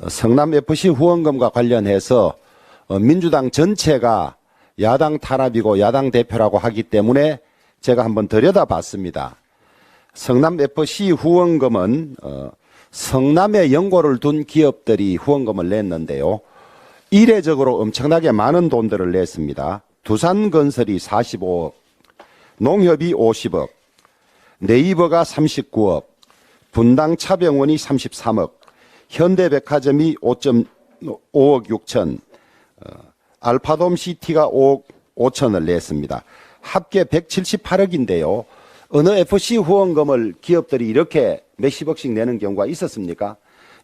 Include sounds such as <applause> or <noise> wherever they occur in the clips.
어, 성남FC 후원금과 관련해서 어, 민주당 전체가 야당 탄압이고 야당 대표라고 하기 때문에 제가 한번 들여다봤습니다. 성남FC 후원금은 어, 성남에 연고를 둔 기업들이 후원금을 냈는데요. 이례적으로 엄청나게 많은 돈들을 냈습니다. 두산건설이 45억, 농협이 50억, 네이버가 39억, 분당 차병원이 33억, 현대백화점이 5.5억 6천, 어, 알파돔 시티가 5억 5천을 냈습니다. 합계 178억인데요. 어느 FC 후원금을 기업들이 이렇게 몇십억씩 내는 경우가 있었습니까?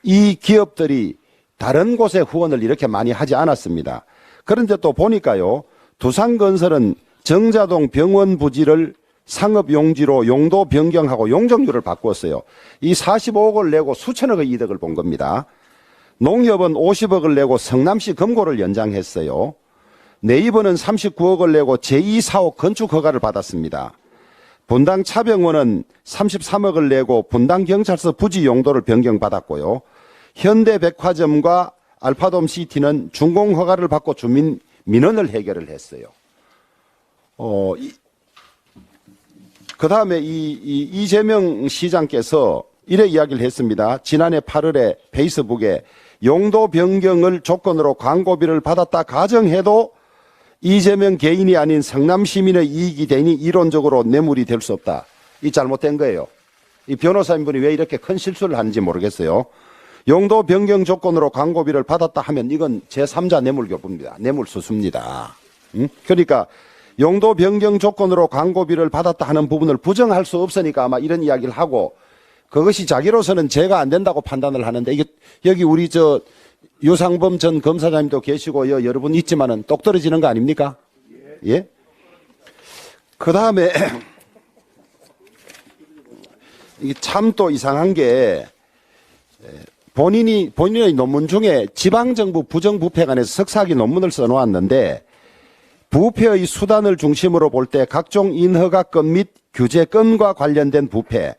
이 기업들이 다른 곳에 후원을 이렇게 많이 하지 않았습니다. 그런데 또 보니까요. 두산건설은 정자동 병원 부지를 상업 용지로 용도 변경하고 용적률을 바꿨어요. 이 45억을 내고 수천억의 이득을 본 겁니다. 농협은 50억을 내고 성남시 금고를 연장했어요. 네이버는 39억을 내고 제2사옥 건축 허가를 받았습니다. 분당 차병원은 33억을 내고 분당 경찰서 부지 용도를 변경받았고요. 현대백화점과 알파돔 시티는 준공 허가를 받고 주민 민원을 해결을 했어요. 어, 그 다음에 이, 이 이재명 시장께서 이래 이야기를 했습니다. 지난해 8월에 페이스북에 용도 변경을 조건으로 광고비를 받았다 가정해도 이재명 개인이 아닌 성남 시민의 이익이 되니 이론적으로 뇌물이 될 수 없다. 이 잘못된 거예요. 이 변호사님분이 왜 이렇게 큰 실수를 하는지 모르겠어요. 용도 변경 조건으로 광고비를 받았다 하면 이건 제3자 뇌물교부입니다. 뇌물수수입니다. 응? 그러니까 용도 변경 조건으로 광고비를 받았다 하는 부분을 부정할 수 없으니까 아마 이런 이야기를 하고 그것이 자기로서는 죄가 안 된다고 판단을 하는데 이게 여기 우리 저 유상범 전 검사장님도 계시고 여, 여러분 있지만은 똑 떨어지는 거 아닙니까? 예? 그 다음에 <clears throat> 이게 참 또 이상한 게 에, 본인이 본인의 논문 중에 지방정부 부정부패 관해서 석사학위 논문을 써놓았는데 부패의 수단을 중심으로 볼 때 각종 인허가권 및 규제권과 관련된 부패,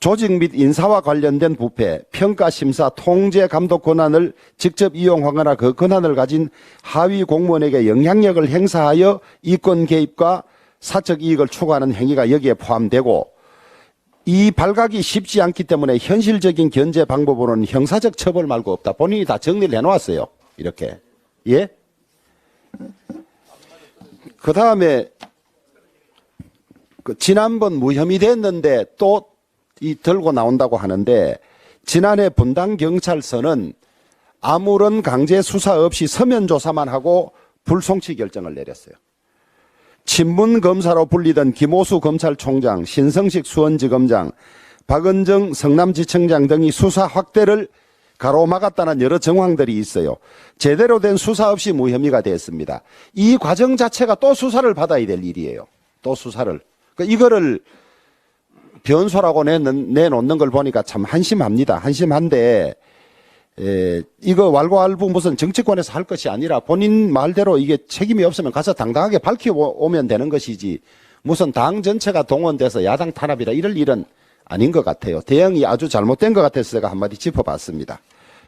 조직 및 인사와 관련된 부패, 평가 심사, 통제 감독 권한을 직접 이용하거나 그 권한을 가진 하위 공무원에게 영향력을 행사하여 이권 개입과 사적 이익을 추구하는 행위가 여기에 포함되고 이 발각이 쉽지 않기 때문에 현실적인 견제 방법으로는 형사적 처벌 말고 없다. 본인이 다 정리를 해놓았어요. 이렇게. 예? 그 다음에 그 지난번 무혐의 됐는데 또 이 들고 나온다고 하는데 지난해 분당 경찰서는 아무런 강제 수사 없이 서면 조사만 하고 불송치 결정을 내렸어요. 친문 검사로 불리던 김호수 검찰총장, 신성식 수원지검장, 박은정 성남지청장 등이 수사 확대를 가로막았다는 여러 정황들이 있어요. 제대로 된 수사 없이 무혐의가 됐습니다. 이 과정 자체가 또 수사를 받아야 될 일이에요. 또 수사를. 그러니까 이거를 변소라고 내놓는, 내놓는 걸 보니까 참 한심합니다. 한심한데, 에, 이거 왈가왈부 무슨 정치권에서 할 것이 아니라 본인 말대로 이게 책임이 없으면 가서 당당하게 밝혀오면 되는 것이지 무슨 당 전체가 동원돼서 야당 탄압이라 이럴 일은 아닌 것 같아요. 대응이 아주 잘못된 것 같아서 제가 한마디 짚어봤습니다.